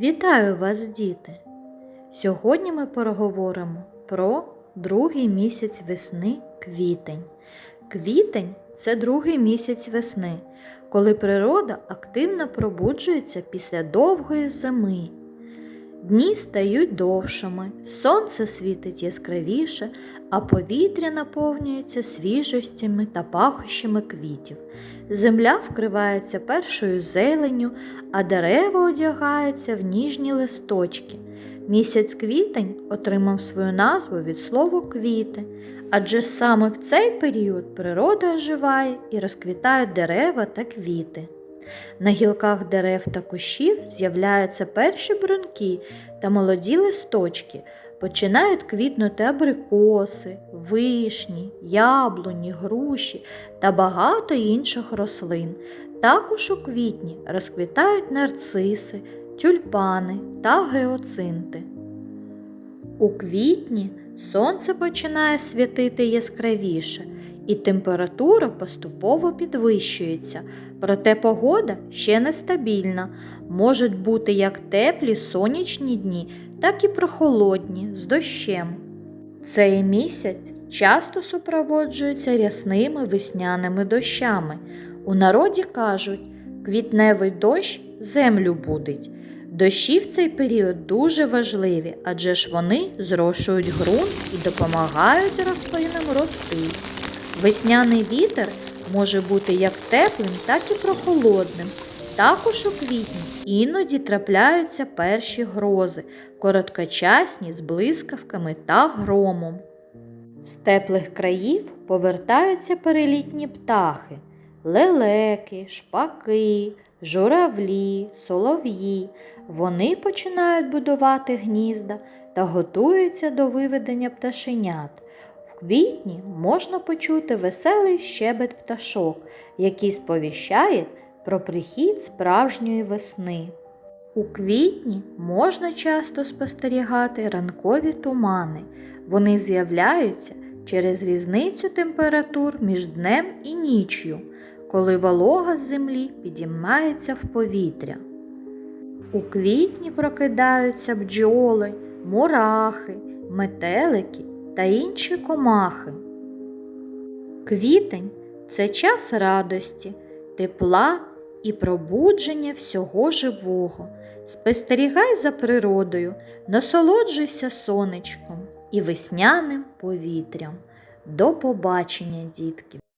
Вітаю вас, діти! Сьогодні ми поговоримо про другий місяць весни квітень. Квітень це другий місяць весни, коли природа активно пробуджується після довгої зими. Дні стають довшими, сонце світить яскравіше, а повітря наповнюється свіжостями та пахощами квітів. Земля вкривається першою зеленню, а дерева одягаються в ніжні листочки. Місяць квітень отримав свою назву від слова квіти, адже саме в цей період природа оживає і розквітають дерева та квіти. На гілках дерев та кущів з'являються перші бруньки та молоді листочки. Починають квітнути абрикоси, вишні, яблуні, груші та багато інших рослин. Також у квітні розквітають нарциси, тюльпани та геоцинти. У квітні сонце починає світити яскравіше, і температура поступово підвищується, проте погода ще нестабільна. Можуть бути як теплі сонячні дні, так і прохолодні з дощем. Цей місяць часто супроводжується рясними весняними дощами. У народі кажуть, квітневий дощ землю будить. Дощі в цей період дуже важливі, адже ж вони зрошують ґрунт і допомагають рослинам рости. Весняний вітер може бути як теплим, так і прохолодним. Також у квітні іноді трапляються перші грози, короткочасні з блискавками та громом. З теплих країв повертаються перелітні птахи, лелеки, шпаки, журавлі, солов'ї. Вони починають будувати гнізда та готуються до виведення пташенят. Квітні можна почути веселий щебет пташок, який сповіщає про прихід справжньої весни. У квітні можна часто спостерігати ранкові тумани. Вони з'являються через різницю температур між днем і ніччю, коли волога з землі підіймається в повітря. У квітні прокидаються бджоли, мурахи, метелики та інші комахи. Квітень це час радості, тепла і пробудження всього живого. Спостерігай за природою, насолоджуйся сонечком і весняним повітрям. До побачення, дітки!